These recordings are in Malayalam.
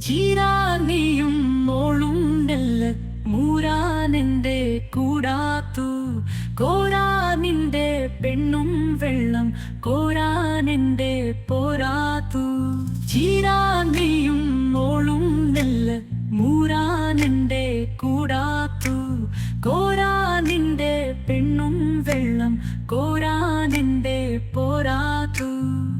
ചീരാനിയും മോളും നെല്ല് മൂരാനെന്റെ കൂടാത്തു. കോരാനിന്റെ പെണ്ണും വെള്ളം കോരാനെന്റെ പോരാത്തു. ചീരാനിയും മോളും നെല്ല് മൂരാനെന്റെ കൂടാത്തു. കോരാനിന്റെ പെണ്ണും വെള്ളം കോരാനെന്റെ പോരാത്തു.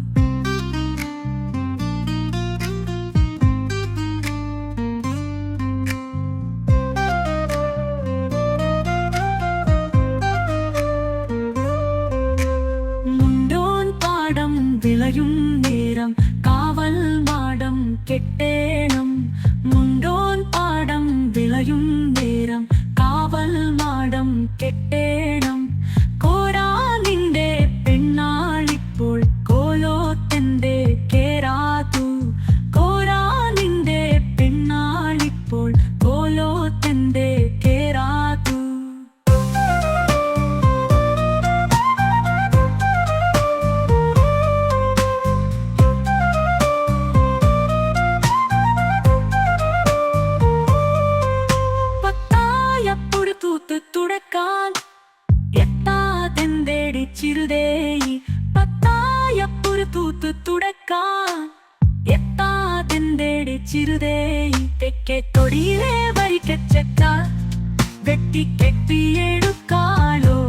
நேரம் காவல் மாடம் கெட்டேனும் முண்டோன் பாடம் விளையும் പത്തായപ്പൊടി തൂത്ത് തുടക്കാൻ എത്താതെന്തേടി ചിരുതേയി തെക്കേ തൊടിയിലെ വരിക്കച്ചക്ക വെട്ടി കെട്ടിയെടുക്കാലോ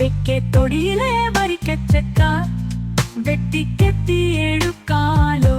തെക്കേ തൊടിയിലെ വരിക്കച്ചക്ക വെട്ടി കെട്ടിയെടുക്കാലോ